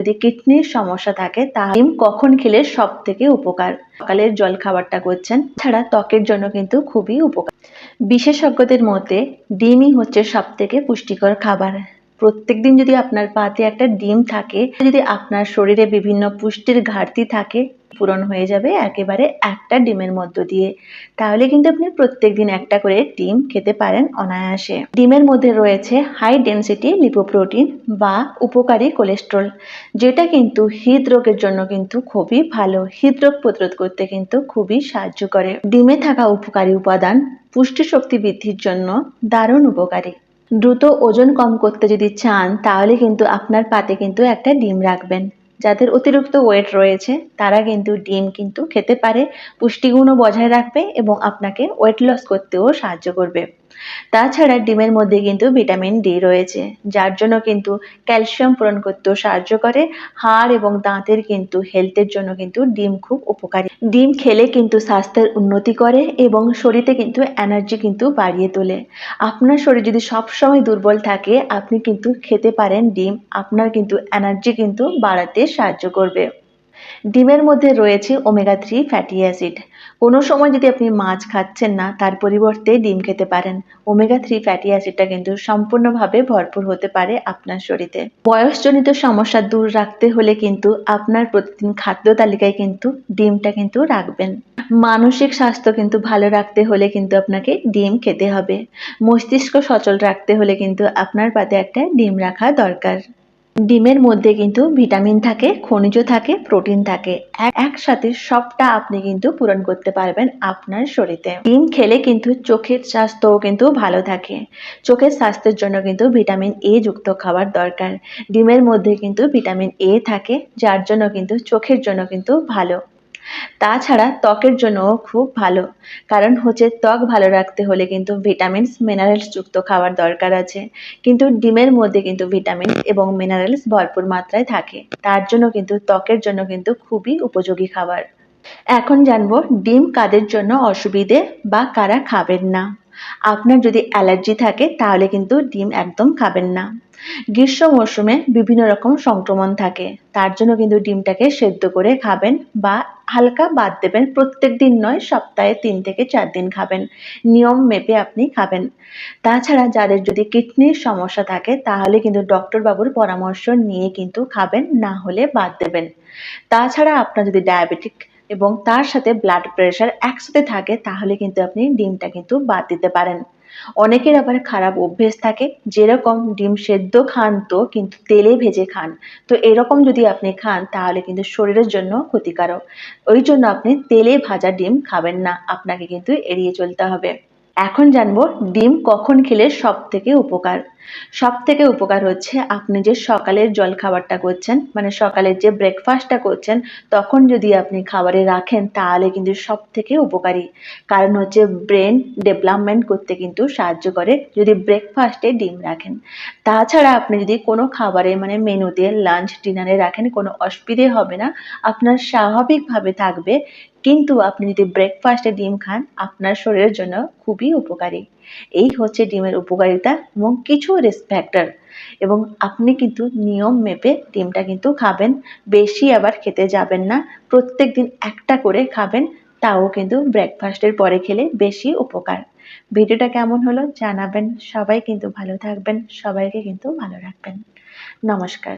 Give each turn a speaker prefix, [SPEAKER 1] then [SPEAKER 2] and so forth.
[SPEAKER 1] যদি কিডনির সমস্যা থাকে, তাহলে ডিম কখন খেলে সব থেকে উপকার? সকালের জল খাবারটা করছেন ছাড়া ত্বকের জন্য কিন্তু খুবই উপকার। বিশেষজ্ঞদের মতে, ডিমই হচ্ছে সব থেকে পুষ্টিকর খাবার। প্রত্যেকদিন যদি আপনার পাতে একটা ডিম থাকে, যদি আপনার শরীরে বিভিন্ন পুষ্টির ঘাটতি থাকে, পূরণ হয়ে যাবে একেবারে একটা ডিমের মধ্য দিয়ে। তাহলে কিন্তু আপনি প্রত্যেকদিন একটা করে ডিম খেতে পারেন অনায়াসে। ডিমের মধ্যে রয়েছে হাই ডেন্সিটি লিপোপ্রোটিন বা উপকারী কোলেস্ট্রল যেটা কিন্তু হৃদরোগের জন্য কিন্তু খুবই ভালো। হৃদরোগ প্রতিরোধ করতে কিন্তু খুবই সাহায্য করে। ডিমে থাকা উপকারী উপাদান পুষ্টি শক্তি বৃদ্ধির জন্য দারুণ উপকারী। দ্রুত ওজন কম করতে যদি চান, তাহলে কিন্তু আপনার পাতে কিন্তু একটা ডিম রাখবেন। যাদের অতিরিক্ত ওয়েট রয়েছে, তারা কিন্তু ডিম কিন্তু খেতে পারে, পুষ্টিগুণও বজায় রাখবে এবং আপনাকে ওয়েট লস করতেও সাহায্য করবে। তাছাড়া ডিমের মধ্যে কিন্তু ভিটামিন ডি রয়েছে, যার জন্য কিন্তু ক্যালসিয়াম পূরণ করতেও সাহায্য করে। হাড় এবং দাঁতের কিন্তু হেলথের জন্য কিন্তু ডিম খুব উপকারী। ডিম খেলে কিন্তু স্বাস্থ্যের উন্নতি করে এবং শরীরে কিন্তু এনার্জি কিন্তু বাড়িয়ে তোলে। আপনার শরীর যদি সবসময় দুর্বল থাকে, আপনি কিন্তু খেতে পারেন ডিম। আপনার কিন্তু এনার্জি কিন্তু বাড়াতে সাহায্য করবে। ডিমের মধ্যে রয়েছে ওমেগা থ্রি ফ্যাটি অ্যাসিড কোনো সময় যদি আপনি মাছ খাচ্ছেন না, তার পরিবর্তে ডিম খেতে পারেন। ওমেগা থ্রি ফ্যাটি অ্যাসিডটা কিন্তু সম্পূর্ণভাবে ভরপুর হতে পারে আপনার শরীরে। বয়সজনিত সমস্যা দূর রাখতে হলে কিন্তু আপনার প্রতিদিন খাদ্য তালিকায় কিন্তু ডিমটা কিন্তু রাখবেন। মানসিক স্বাস্থ্য কিন্তু ভালো রাখতে হলে কিন্তু আপনাকে ডিম খেতে হবে। মস্তিষ্ক সচল রাখতে হলে কিন্তু আপনার পাতে একটা ডিম রাখা দরকার। ডিমের মধ্যে কিন্তু ভিটামিন থাকে, খনিজ থাকে, প্রোটিন থাকে। একসাথে সবটা আপনি কিন্তু পূরণ করতে পারবেন আপনার শরীরে। ডিম খেলে কিন্তু চোখের স্বাস্থ্যও কিন্তু ভালো থাকে। চোখের স্বাস্থ্যের জন্য কিন্তু ভিটামিন এ যুক্ত খাবার দরকার। ডিমের মধ্যে কিন্তু ভিটামিন এ থাকে, যার জন্য কিন্তু চোখের জন্য কিন্তু ভালো। তাছাড়া ত্বকের জন্যও খুব ভালো। কারণ হচ্ছে ত্বক ভালো রাখতে হলে কিন্তু ভিটামিনস মিনারেলস যুক্ত খাবার দরকার আছে। কিন্তু ডিমের মধ্যে কিন্তু ভিটামিন এবং মিনারেলস ভরপুর মাত্রায় থাকে। তার জন্য কিন্তু ত্বকের জন্য কিন্তু খুবই উপযোগী খাবার। এখন জানব ডিম কাদের জন্য অসুবিধে বা কারা খাবেন না। আপনার যদি অ্যালার্জি থাকে, তাহলে কিন্তু ডিম একদম খাবেন না। গ্রীষ্ম মরশুমে বিভিন্ন রকম সংক্রমণ থাকে। তার জন্য কিন্তু ডিমটাকে সেদ্ধ করে খাবেন বা হালকা বাদ দেবেন। প্রত্যেক দিন নয়, সপ্তাহে তিন থেকে চার দিন খাবেন। নিয়ম মেপে আপনি খাবেন। তাছাড়া যাদের যদি কিডনির সমস্যা থাকে, তাহলে কিন্তু ডক্টর বাবুর পরামর্শ নিয়ে কিন্তু খাবেন, না হলে বাদ দেবেন। তাছাড়া আপনার যদি ডায়াবেটিক এবং তার সাথে ব্লাড প্রেশার একসাথে থাকে, তাহলে কিন্তু আপনি ডিমটা কিন্তু বাদ দিতে পারেন। অনেকের আবার খারাপ অভ্যেস থাকে, যেরকম ডিম সেদ্ধ খান তো কিন্তু তেলে ভেজে খান। তো এরকম যদি আপনি খান, তাহলে কিন্তু শরীরের জন্য ক্ষতিকারক। ওই জন্য আপনি তেলে ভাজা ডিম খাবেন না, আপনাকে কিন্তু এড়িয়ে চলতে হবে। এখন জানব ডিম কখন খেলে সব থেকে উপকার। সব থেকে উপকার হচ্ছে আপনি যে সকালের জল খাবারটা করছেন মানে সকালের যে ব্রেকফাস্টটা করছেন, তখন যদি আপনি খাবারে রাখেন তাহলে কিন্তু সব থেকে উপকারী। কারণ হচ্ছে ব্রেন ডেভেলপমেন্ট করতে কিন্তু সাহায্য করে যদি ব্রেকফাস্টে ডিম রাখেন। তাছাড়া আপনি যদি কোনো খাবারে মানে মেনুতে লাঞ্চ ডিনারে রাখেন, কোনো অসুবিধে হবে না। আপনার স্বাভাবিকভাবে থাকবে কিন্তু আপনি যদি ব্রেকফাস্টে ডিম খান, আপনার শরীরের জন্য খুবই উপকারী। এই হচ্ছে ডিমের উপকারিতা এবং কিছু রিস্ক ফ্যাক্টর এবং আপনি কিন্তু নিয়ম মেপে ডিমটা কিন্তু খাবেন। বেশি আবার খেতে যাবেন না। প্রত্যেক দিন একটা করে খাবেন, তাও কিন্তু ব্রেকফাস্টের পরে খেলে বেশি উপকার। ভিডিওটা কেমন হলো জানাবেন। সবাই কিন্তু ভালো থাকবেন। সবাইকে কিন্তু ভালো রাখবেন। নমস্কার।